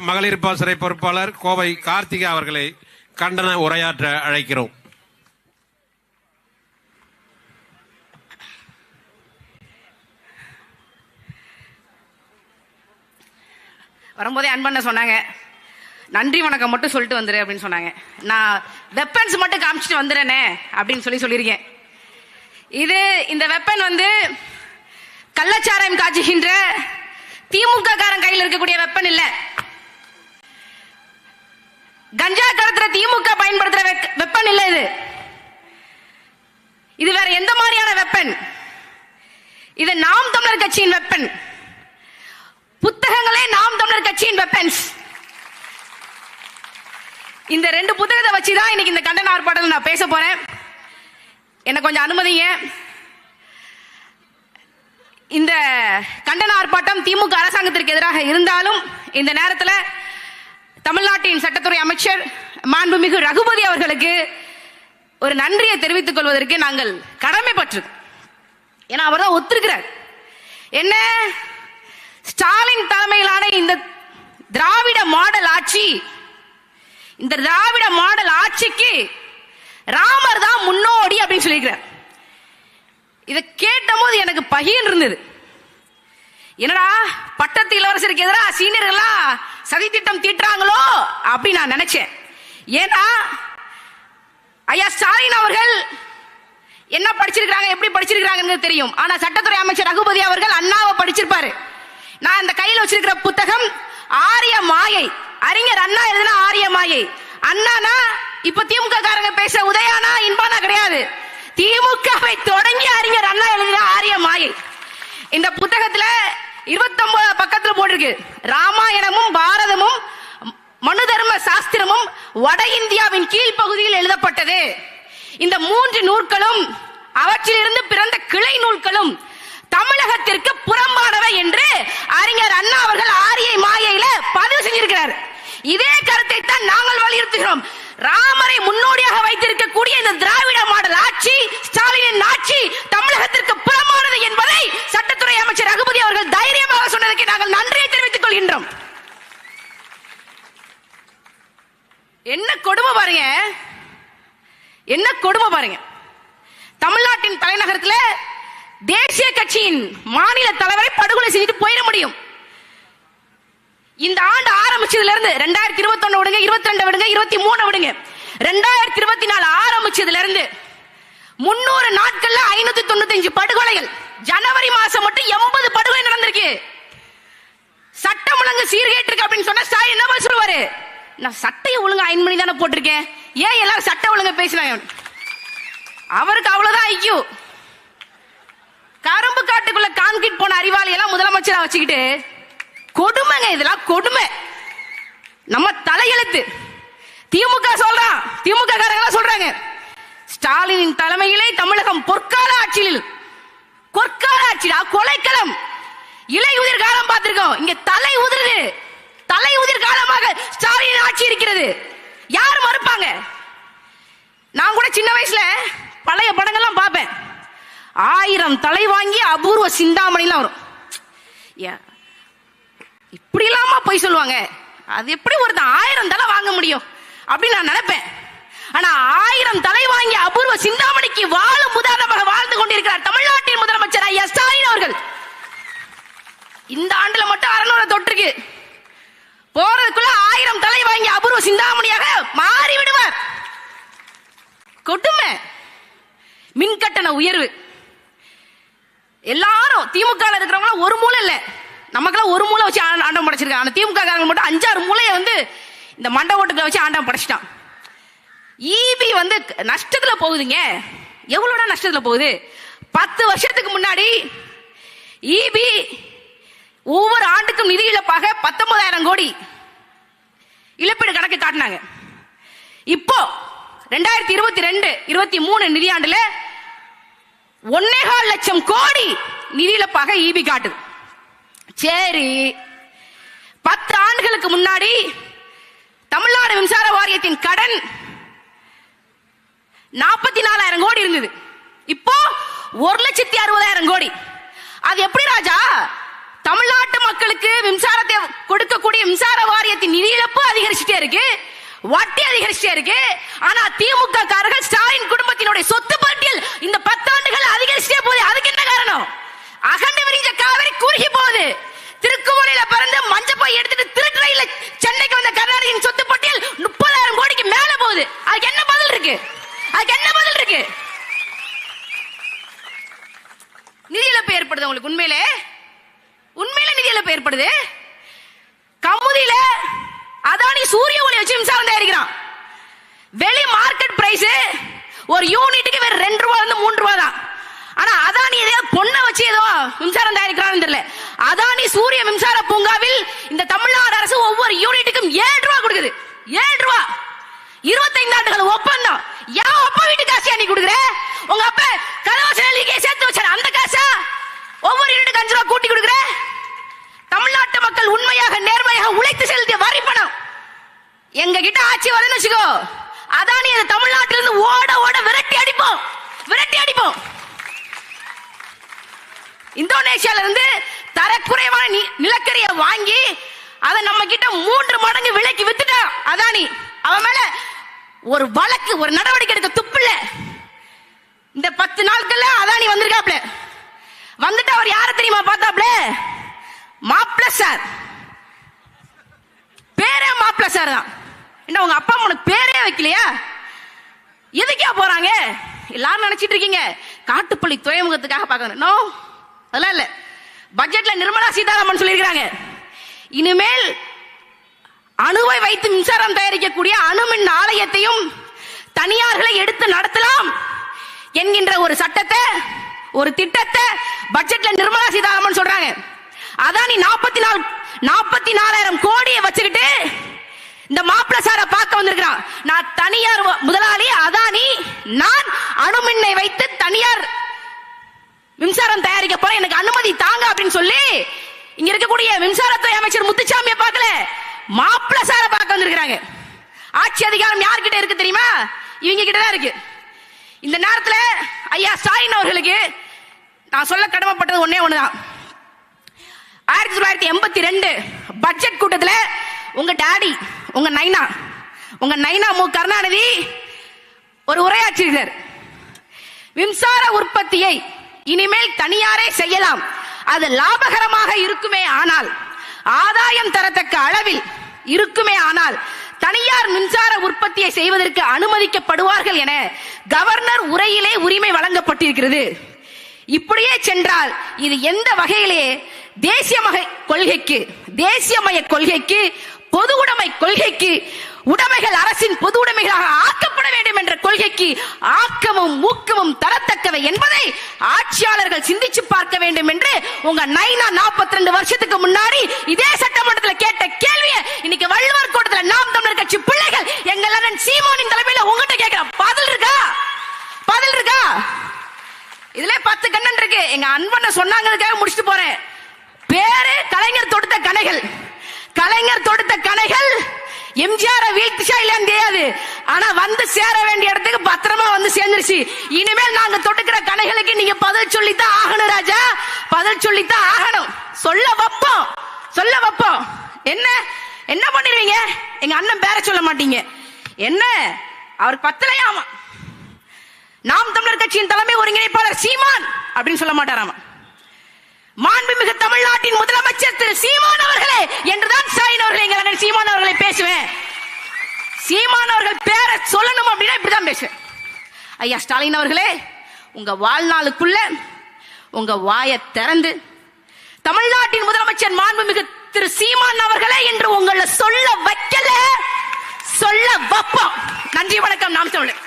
மகளிர் பாசறை பொறுப்பாளர் கோவை கார்த்திகா அவர்களை கண்டன உரையாற்ற அழைக்கிறோம். வரும்போதே அன்பண்ண சொன்னாங்க. நன்றி வணக்கம் மட்டும் சொல்லிட்டு வந்துரு அப்படின்னு சொன்னாங்க. நான் வெப்பன்ஸ் மட்டும் காமிச்சிட்டு வந்துடுறேனே அப்படின்னு சொல்லி சொல்லியிருக்கேன் இது இந்த வெப்பன் வந்து கள்ளச்சாராயம் காய்ச்சுகின்ற திமுக காரன் கையில் இருக்கக்கூடிய வெப்பன் இல்லை. கஞ்சா கடத்துற திமுக பயன்படுத்துற வெப்பன் இல்ல இது. இது வேற எந்த மாதிரியான வெப்பன்? இது நாம் தமிழர் கட்சியின் வெப்பன். புத்தகங்களே நாம் தமிழர் கட்சியின் வெப்பன்ஸ் இந்த ரெண்டு புத்தகத்தை வச்சு தான் இன்னைக்கு இந்த கண்டன ஆர்ப்பாட்டத்தில் நான் பேச போறேன். என்ன கொஞ்சம் அனுமதிங்க. இந்த கண்டன ஆர்ப்பாட்டம் திமுக அரசாங்கத்திற்கு எதிராக இருந்தாலும் இந்த நேரத்தில் தமிழ்நாட்டின் சட்டத்துறை அமைச்சர் மாண்புமிகு ரகுபதி அவர்களுக்கு ஒரு நன்றியை தெரிவித்துக் கொள்வதற்கு நாங்கள் கடமைப்பட்டு ஏன்னா அவர் தான் ஒத்திருக்கிறார். என்ன? ஸ்டாலின் தலைமையிலான இந்த திராவிட மாடல் ஆட்சி இந்த திராவிட மாடல் ஆட்சிக்கு ராமர் தான் முன்னோடி அப்படின்னு சொல்லியிருக்கிறார். இதை கேட்டபோது எனக்கு பகிர்ந்து இருந்தது என்னடா பட்டத்து இளவரசருக்கு எதிராக சீனியர்களா சதி திட்டம் தீட்டுறாங்களோ அப்படின்னு நான் நினைச்சேன். ஏன்னா ஐயா ஸ்டாலின் அவர்கள் என்ன படிச்சிருக்காங்க எப்படி படிச்சிருக்கிறாங்கன்னு தெரியும். ஆனா சட்டத்துறை அமைச்சர் ரகுபதி அவர்கள் அண்ணாவை படிச்சிருப்பாரு. நான் இந்த கையில் வச்சிருக்கிற புத்தகம் ஆரிய மாயை. அறிஞர் அண்ணா எழுதுனா ஆரிய மாயை. அண்ணானா இப்ப திமுக காரங்க பேச உதயானா இன்பானா கிடையாது. திமுகவை தொடங்கி அறிஞர் அண்ணா எழுதின ஆரிய மாயை. இந்த புத்தகத்துல 29 பக்கத்துல போட்டிருக்கு. ராமாயணமும் பாரதமும் மனு தர்ம சாஸ்திரமும் வட இந்தியாவின் கீழ்ப்பகுதியில் எழுதப்பட்டது. இந்த மூன்று நூல்களும் அவற்றிலிருந்து பிறந்த கிளை நூல்களும் தமிழகத்திற்கு புறம்பானவை என்று அறிஞர் அண்ணா அவர்கள் ஆரியை மாயையில பதிவு செஞ்சிருக்கிறார். இதே கருத்தை தான் நாங்கள் வலியுறுத்துகிறோம். ராமரை முன்னோடியாக வைத்திருக்கக்கூடிய இந்த திராவிட மாடல் ஆட்சி ஸ்டாலினின் ஆட்சி தமிழகத்திற்கு புறமானது என்பதை சட்டத்துறை அமைச்சர் ரகுபதி அவர்கள் தைரியமாக சொன்னதற்கு நாங்கள் நன்றியை தெரிவித்துக் கொள்கின்றோம் என்ன கொடுமை பாருங்க? என்ன கொடுமை பாருங்க? தமிழ்நாட்டின் தலைநகரத்தில் தேசிய கட்சியின் மாநில தலைவரை படுகொலை செஞ்சுட்டு போயிட முடியும். இந்த ஆண்டு ஆரம்பிச்சதுல இருந்து ரெண்டாயிரத்தி இருபத்தி ஒண்ணு விடுங்க இருபத்தி ரெண்டு விடுங்க இருபத்தி மூணு விடுங்க. ரெண்டாயிரத்தி இருபத்தி நாலு ஆரம்பிச்சதுல இருந்து முன்னூறு நாட்கள்ல ஐநூத்தி தொண்ணூத்தி அஞ்சு படுகொலைகள். ஜனவரி மாசம் மட்டும் எண்பது படுகொலை நடந்திருக்கு. சட்டம் ஒழுங்கு சீர்கேட்டு இருக்கு அப்படின்னு சொன்னா ஸ்டாலின் என்ன பதில் சொல்லுவாரு? நான் சட்டையை ஒழுங்கா அயன் பண்ணி தானே போட்டிருக்கேன்? ஏன் எல்லாரும் சட்டை ஒழுங்கா பேசினாங்க அவருக்கு அவ்வளவுதான் ஐக்கியூ கரும்பு காட்டுக்குள்ள கான்கிரீட் போன அறிவாளி எல்லாம் முதலமைச்சரா வச்சுக்கிட்டு கொடுமைங்க இதெல்லாம் கொடுமை. நம்ம தலையெழுத்து. திமுக சொல்றான் திமுக காரங்க சொல்றாங்க. ஸ்டாலினின் தலைமையிலே தமிழகம் பொற்கால ஆட்சியில். பொற்கால ஆட்சியா கொலைக்களம். இலை உதிர் காலம் பார்த்திருக்கோம். இங்க தலை உதிருது. தலை உதிர் காலமாக ஆட்சி இருக்கிறது. யார் மறுப்பாங்க? நான் கூட சின்ன வயசுல பழைய படங்கள்லாம் பார்ப்பேன். ஆயிரம் தலை வாங்கி அபூர்வ சிந்தாமணிலாம் வரும். இப்படி இல்லாம போய் சொல்லுவாங்க. அது எப்படி ஒருத்தன் ஆயிரம் தலை வாங்க முடியும் அப்படின்னு நான் நினைப்பேன். ஆனா ஆயிரம் தலை வாங்கி அபூர்வ சிந்தாமணிக்கு வாழும் உதாரணமாக வாழ்ந்து கொண்டிருக்கிறார் தமிழ்நாட்டின் முதலமைச்சர் ஐயா ஸ்டாலின் அவர்கள். இந்த ஆண்டுல மட்டும் அறநூறு தொற்றுக்கு போறதுக்குள்ள ஆயிரம் தலை வாங்கி அபூர்வ சிந்தாமணியாக மாறி விடுவார் கொடுமை. மின் கட்டண உயர்வு. எல்லாரும் திமுக ல இருக்கிறவங்க ஒரு மூளை இல்ல. நமக்கெல்லாம் ஒரு மூளை வச்சு ஆண்டம் படைச்சிருக்காங்க. ஆனா திமுக காரங்க மட்டும் அஞ்சாறு மூளையை வந்து இந்த மண்ட ஓட்டுகளை வச்சு ஆண்டம் படைச்சிட்டான். ஈபி வந்து நஷ்டத்துல போகுதுங்க. எவ்வளோடா நஷ்டத்துல போகுது? பத்து வருஷத்துக்கு முன்னாடி ஈபி ஒவ்வொரு ஆண்டுக்கும் நிதி இழப்பாக பத்தொன்பதாயிரம் கோடி இழப்பீடு கணக்கு காட்டினாங்க. இப்போ ரெண்டாயிரத்தி இருபத்தி ரெண்டு இருபத்தி மூணு நிதியாண்டுல ஒன்னேகால் லட்சம் கோடி நிதி இழப்பாக ஈபி காட்டுது. சரி பத்து ஆண்டுகளுக்கு முன்னாடி தமிழ்நாடு மின்சார வாரியத்தின் கடன் நாற்பத்தி நாலாயிரம் கோடி இருந்தது. இப்போ ஒரு லட்சத்தி அறுபதாயிரம் கோடி. அது எப்படி ராஜா? தமிழ்நாட்டு மக்களுக்கு மின்சாரத்தை கொடுக்கக்கூடிய மின்சார வாரியத்தின் நிதி இழப்பு அதிகரிச்சுட்டே இருக்கு. வட்டி அதிகரிச்சுட்டே இருக்கு. ஆனா திமுக காரர்கள் ஸ்டாலின் குடும்பத்தினுடைய சொத்து பட்டியல் இந்த பத்தாண்டுகள் அதிகரிச்சுட்டே போகுது. அதுக்கு என்ன காரணம்? அகண்டு விரிஞ்ச காவிரி குறுகி போகுது. திருக்குமலையில பிறந்து மஞ்சப்பை எடுத்துட்டு திருட்டுறையில சென்னைக்கு வந்த கர்நாடகின் சொத்து பட்டியல் முப்பதாயிரம் கோடிக்கு மேல போகுது. அதுக்கு என்ன பதில் இருக்கு? அதுக்கு என்ன பதில் இருக்கு? நிதி இழப்பு ஏற்படுது உங்களுக்கு உண்மையிலே நிதி இழப்பு ஏற்படுது கமுதியில அதானி சூரிய ஒளி வச்சு மின்சாரம் தயாரிக்கிறான் வெளி மார்க்கெட் பிரைஸ் ஒரு யூனிட்டுக்கு வேற ரெண்டு ரூபா இருந்து மூன்று ரூபா தான். ஆனா அதானி ஏதோ பொண்ணை வச்சு ஏதோ மின்சாரம் தயாரிக்கிறான்னு தெரியல. அதானி சூரிய மின்சார பூங்காவில் இந்த தமிழ்நாடு அரசு ஒவ்வொரு யூனிட்டுக்கும் ஏழு ரூபா கொடுக்குது. ஏழு ரூபா இருபத்தைந்து ஆண்டுகள் ஒப்பந்தம். ஏன் அப்பா வீட்டு காசு நீ கொடுக்குற? உங்க அப்பா கலவாசலிக்கே சேர்த்து வச்சார். அந்த காசா? ஒவ்வொரு யூனிட்டுக்கு அஞ்சு ரூபா கூட்டி கொடுக்குற? தமிழ்நாட்டு மக்கள் உண்மையாக நேர்மையாக உழைத்து செலுத்திய வரி பணம் எங்க கிட்ட ஆட்சி வரணும்னு வச்சுக்கோ. அதானி நீ தமிழ்நாட்டிலிருந்து ஓட ஓட விரட்டி அடிப்போம். விரட்டி அடிப்போம். இந்தோனேஷியால இருந்து தரக்குறைவான நி- நிலக்கரியை வாங்கி அதை நம்ம கிட்ட மூன்று மடங்கு விலைக்கு வித்துட்டான் அதானி? அவன் மேல ஒரு வழக்கு ஒரு நடவடிக்கை எடுக்க துப்பில்ல. இந்த பத்து நாட்கள்ல அதானி வந்திருக்காப்ல. வந்துட்டு அவர் யார தெரியுமா பார்த்தாப்ல? மாப்பிள சார். பேரே மாப்பிள சார் தான். என்ன உங்க அப்பா உனக்கு பேரே வைக்கலையா? எதுக்கா போறாங்க? எல்லாரும் நினைச்சிட்டு இருக்கீங்க. காட்டுப்பள்ளி துறைமுகத்துக்காக பார்க்கணும். நோ அதெல்லாம் இல்ல. பட்ஜெட்ல நிர்மலா சீதாராமன் சொல்லியிருக்கிறாங்க. இனிமேல் அணுவை வைத்து மின்சாரம் தயாரிக்கக்கூடிய அணுமின் ஆலயத்தையும் தனியார்களை எடுத்து நடத்தலாம் என்கின்ற ஒரு சட்டத்தை ஒரு திட்டத்தை பட்ஜெட்ல நிர்மலா சீதாராமன் சொல்றாங்க. நீ நாற்பத்தி நாலு நாற்பத்தி நாலாயிரம் கோடியை வச்சுக்கிட்டு இந்த மாப்பிள சார பார்க்க வந்திருக்கிறான். நான் தனியார் முதலாளி அதானி நான் அணுமின்னை வைத்து தனியார் மின்சாரம் தயாரிக்க போறேன். எனக்கு அனுமதி தாங்க அப்படின்னு சொல்லி இங்க இருக்கக்கூடிய மின்சாரத்துறை அமைச்சர் முத்துச்சாமியை பார்க்கல. மாப்பிள சார பார்க்க வந்திருக்கிறாங்க. ஆட்சி அதிகாரம் யார்கிட்ட இருக்கு தெரியுமா? இவங்க கிட்ட தான் இருக்கு. இந்த நேரத்துல ஐயா ஸ்டாலின் அவர்களுக்கு நான் சொல்ல கடமைப்பட்டது ஒன்னே ஒண்ணுதான். ஆயிரத்தி தொள்ளாயிரத்தி எண்பத்தி ரெண்டு பட்ஜெட் கூட்டத்துல உங்க டாடி உங்க நைனா உங்க நைனா மு. கருணாநிதி ஒரு உரையாற்றினர். மின்சார உற்பத்தியை இனிமேல் தனியாரே செய்யலாம். அது லாபகரமாக இருக்குமே ஆனால் ஆதாயம் தரத்தக்க அளவில் இருக்குமே ஆனால் தனியார் மின்சார உற்பத்தியை செய்வதற்கு அனுமதிக்கப்படுவார்கள் என கவர்னர் உரையிலே உரிமை வழங்கப்பட்டிருக்கிறது. இப்படியே சென்றால் இது எந்த வகையிலே தேசியமக கொள்கைக்கு தேசியமய கொள்கைக்கு பொது உடைமை கொள்கைக்கு உடைமைகள் அரசின் பொது உடைமைகளாக ஆக்கப்பட வேண்டும் என்ற கொள்கைக்கு ஆக்கமும் ஊக்கமும் தரத்தக்கவை என்பதை ஆட்சியாளர்கள் சிந்திச்சு பார்க்க வேண்டும் என்று உங்க நைனா 42 ரெண்டு வருஷத்துக்கு முன்னாடி இதே சட்டமன்றத்தில் கேட்ட கேள்வியை இன்னைக்கு வள்ளுவர் கூட்டத்தில் நாம் தமிழர் கட்சி பிள்ளைகள் எங்கள் அண்ணன் சீமோனின் தலைமையில உங்ககிட்ட கேட்கிறோம். பதில் இருக்கா? பதில் இருக்கா? இதுல பத்து கண்ணன் இருக்கு. எங்க அன்பனை சொன்னாங்கிறதுக்காக முடிச்சுட்டு போறேன். பேரு கலைஞர் தொடுத்த கணைகள். கலைஞர் தொடுத்த எம்ஜிஆர் வீழ்த்திச்சா இல்லையான்னு தெரியாது. ஆனா வந்து சேர வேண்டிய இடத்துக்கு பத்திரமா வந்து சேர்ந்துருச்சு. இனிமேல் நாங்க தொடுக்கிற கணைகளுக்கு நீங்க பதில் சொல்லித்தான் ஆகணும் ராஜா. பதில் சொல்லித்தான் ஆகணும். சொல்ல வைப்போம். சொல்ல வைப்போம். என்ன? என்ன பண்ணிடுவீங்க? எங்க அண்ணன் பேர சொல்ல மாட்டீங்க. என்ன? அவர் பத்தலையாமா? நாம் தமிழர் கட்சியின் தலைமை ஒருங்கிணைப்பாளர் சீமான் அப்படின்னு சொல்ல மாட்டாராமா? மாண்புமிகு தமிழ்நாட்டின் முதலமைச்சர் திரு சீமான் அவர்களே என்றுதான் ஸ்டாலின் அவர்களை எங்கள் அண்ணன் சீமான் அவர்களை பேசுவேன். சீமான் அவர்கள் பேரை சொல்லணும் அப்படின்னா இப்படிதான் பேசுவேன். ஐயா ஸ்டாலின் அவர்களே உங்க வாழ்நாளுக்குள்ள உங்க வாயை திறந்து தமிழ்நாட்டின் முதலமைச்சர் மாண்புமிகு திரு சீமான் அவர்களே என்று உங்களை சொல்ல வைக்கல சொல்ல வைப்போம். நன்றி வணக்கம். நாம் தமிழர்.